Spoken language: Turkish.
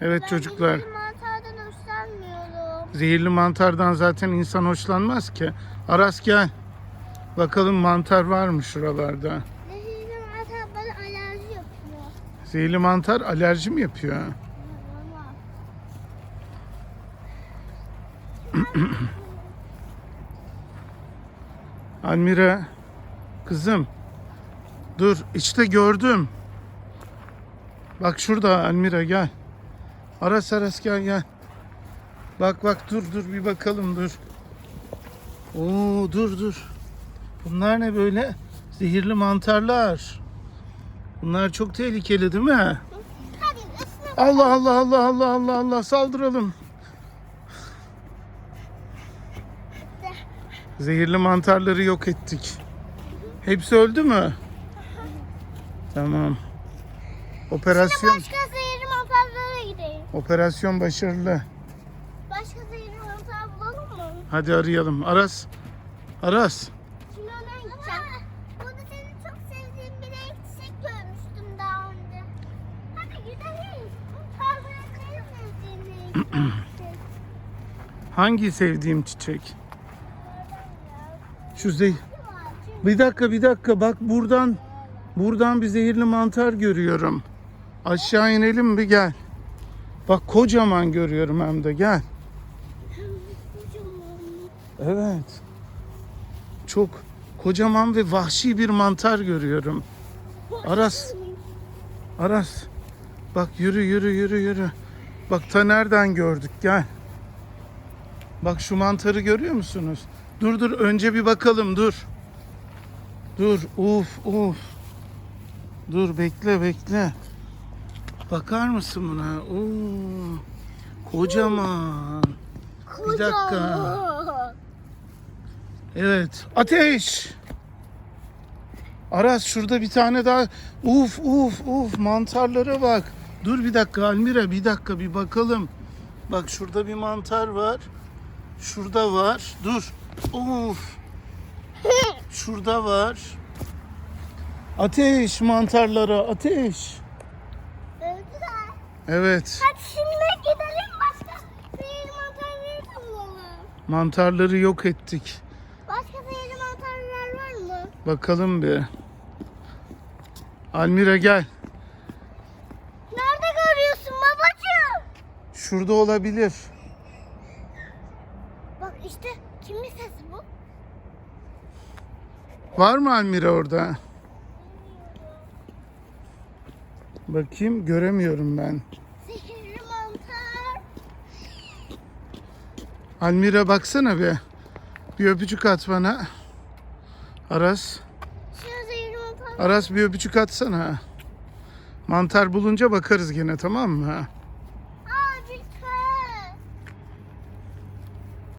Evet Ben çocuklar. zehirli mantardan hoşlanmıyorum. Zehirli mantardan zaten insan hoşlanmaz ki. Aras gel. Bakalım mantar var mı şuralarda? Zehirli mantar bana alerji yapıyor. Zehirli mantar alerji mi yapıyor? Almira kızım dur işte gördüm. Bak şurada Almira gel. Aras Aras gel gel. Bak bak dur dur bir bakalım dur. Oo dur dur. Bunlar ne böyle? Zehirli mantarlar. Bunlar çok tehlikeli değil mi? Allah Allah Allah Allah Allah Allah saldıralım. Zehirli mantarları yok ettik. Hepsi öldü mü? Tamam. Operasyon başka zehirli mantarlara gidelim. Operasyon başarılı. Başka zehirli mantar bulalım mı? Hadi arayalım. Aras. Aras. Şimdi ona gideceğim. Burada senin çok sevdiğin bir renk çiçek görmüştüm daha önce. Hadi gidelim. Fazla en sevdiğin renk çiçek. Hangi sevdiğim çiçek? Şu zeh Var çünkü Bir dakika bir dakika bak buradan buradan bir zehirli mantar görüyorum. Aşağı inelim bir gel. Bak kocaman görüyorum hem de gel. Evet. Çok kocaman ve vahşi bir mantar görüyorum. Aras. Aras. Bak yürü yürü yürü yürü. Bak ta nereden gördük gel. Bak şu mantarı görüyor musunuz? Dur dur önce bir bakalım dur. Dur uf uf. Dur bekle bekle. Bakar mısın buna? Oo, kocaman. Bir dakika. Evet. Ateş. Aras şurada bir tane daha. Uf uf uf mantarlara bak. Dur bir dakika Almira bir dakika bir bakalım. Bak şurada bir mantar var. Şurada var. Dur. Uf. Şurada var. Ateş mantarlara ateş. Evet. Hadi şimdi gidelim başka zehirli mantarları bulalım. Mantarları yok ettik. Başka zehirli mantarlar var mı? Bakalım bir. Almira gel. Nerede görüyorsun babacığım? Şurada olabilir. Bak işte kimin sesi bu? Var mı Almira orada? Bakayım göremiyorum ben. Zehirli mantar. Almira baksana bir. Bir öpücük at bana. Aras. Aras bir öpücük atsana. Mantar bulunca bakarız gene tamam mı?